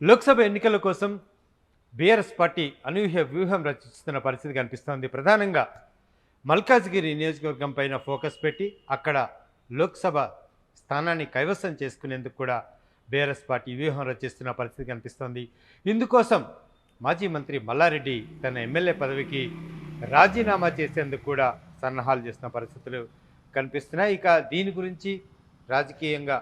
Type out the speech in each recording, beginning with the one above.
లోక్సభ ఎన్నికల కోసం BRS party అనూహ్య వ్యూహం రచిస్తున్న పరిస్థితి కనిపిస్తోంది. ప్రధానంగా మల్కాజ్గిరి నియోజకవర్గం పైన ఫోకస్ పెట్టి అక్కడ లోక్సభ స్థానాన్ని కైవసం చేసుకునేందుకు కూడా బీఆర్ఎస్ పార్టీ వ్యూహం రచిస్తున్న పరిస్థితి కనిపిస్తోంది. ఇందుకోసం మాజీ మంత్రి మల్లారెడ్డి తన ఎమ్మెల్యే పదవికి రాజీనామా చేసేందుకు కూడా సన్నాహాలు చేస్తున్న పరిస్థితులు కనిపిస్తున్నాయి. ఇక దీని గురించి రాజకీయంగా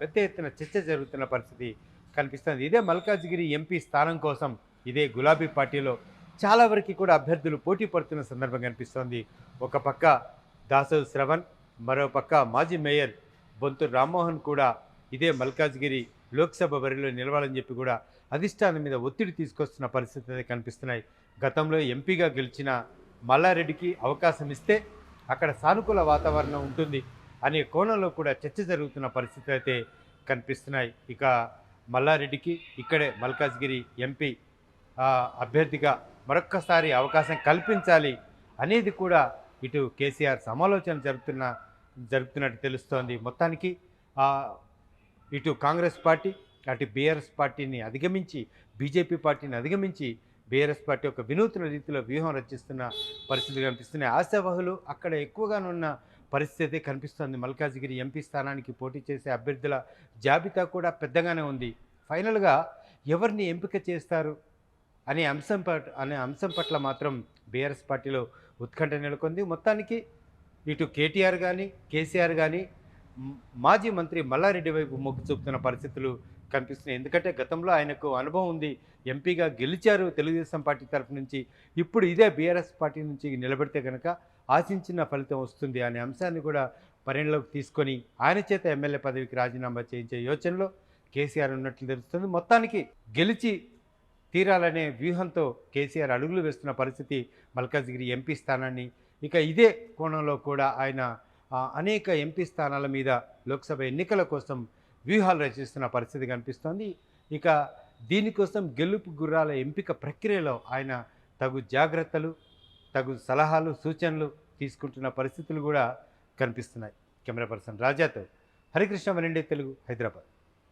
పెద్ద ఎత్తున చర్చ జరుగుతున్న పరిస్థితి కనిపిస్తుంది ఇదే మల్కాజ్గిరి ఎంపీ స్థానం కోసం ఇదే గులాబీ పార్టీలో చాలా వరకు కూడా అభ్యర్థులు పోటీ పడుతున్న సందర్భం కనిపిస్తోంది. ఒక పక్క దాసవ్ శ్రవణ్ మరో పక్క మాజీ మేయర్ బొంతు రామ్మోహన్ కూడా ఇదే మల్కాజ్గిరి లోక్సభ బరిలో నిలవాలని చెప్పి కూడా అధిష్టానం మీద ఒత్తిడి తీసుకొస్తున్న పరిస్థితి అయితే కనిపిస్తున్నాయి. గతంలో ఎంపీగా గెలిచిన మల్లారెడ్డికి అవకాశం ఇస్తే అక్కడ సానుకూల వాతావరణం ఉంటుంది అనే కోణంలో కూడా చర్చ జరుగుతున్న పరిస్థితులు అయితే కనిపిస్తున్నాయి. ఇక మల్లారెడ్డికి ఇక్కడే మల్కాజ్గిరి ఎంపీ అభ్యర్థిగా మరొక్కసారి అవకాశం కల్పించాలి అనేది కూడా ఇటు కేసీఆర్ సమాలోచన జరుపుతున్న జరుపుతున్నట్టు తెలుస్తోంది. మొత్తానికి ఇటు కాంగ్రెస్ పార్టీ అటు బీఆర్ఎస్ పార్టీని అధిగమించి బీజేపీ పార్టీని అధిగమించి బీఆర్ఎస్ పార్టీ ఒక వినూత్న రీతిలో వ్యూహం రచిస్తున్న పరిస్థితులు కనిపిస్తున్నాయి. ఆశావాహులు అక్కడ ఎక్కువగానున్న పరిస్థితి కనిపిస్తోంది. మల్కాజ్గిరి ఎంపీ స్థానానికి పోటీ చేసే అభ్యర్థుల జాబితా కూడా పెద్దగానే ఉంది. ఫైనల్గా ఎవరిని ఎంపిక చేస్తారు అనే అంశం పట్ అనే అంశం పట్ల మాత్రం బీఆర్ఎస్ పార్టీలో ఉత్కంఠ నెలకొంది. మొత్తానికి ఇటు కేటీఆర్ కానీ కేసీఆర్ కానీ మాజీ మంత్రి మల్లారెడ్డి వైపు మొగ్గు చూపుతున్న పరిస్థితులు కనిపిస్తున్నాయి. ఎందుకంటే గతంలో ఆయనకు అనుభవం ఉంది. ఎంపీగా గెలిచారు తెలుగుదేశం పార్టీ తరఫు నుంచి. ఇప్పుడు ఇదే బీఆర్ఎస్ పార్టీ నుంచి నిలబెడితే కనుక ఆశించిన ఫలితం వస్తుంది అనే అంశాన్ని కూడా పరిగణలోకి తీసుకొని ఆయన చేత ఎమ్మెల్యే పదవికి రాజీనామా చేయించే యోచనలో కేసీఆర్ ఉన్నట్లు తెలుస్తుంది. మొత్తానికి గెలిచి తీరాలనే వ్యూహంతో కేసీఆర్ అడుగులు వేస్తున్న పరిస్థితి మల్కాజ్గిరి ఎంపీ స్థానాన్ని. ఇక ఇదే కోణంలో కూడా ఆయన అనేక ఎంపీ స్థానాల మీద లోక్సభ ఎన్నికల కోసం వ్యూహాలు రచిస్తున్న పరిస్థితి కనిపిస్తోంది. ఇక దీనికోసం గెలుపు గుర్రాల ఎంపిక ప్రక్రియలో ఆయన తగు జాగ్రత్తలు తగు సలహాలు సూచనలు తీసుకుంటున్న పరిస్థితులు కూడా కనిపిస్తున్నాయి. కెమెరా పర్సన్ రాజాతో హరికృష్ణ మరిండే తెలుగు హైదరాబాద్.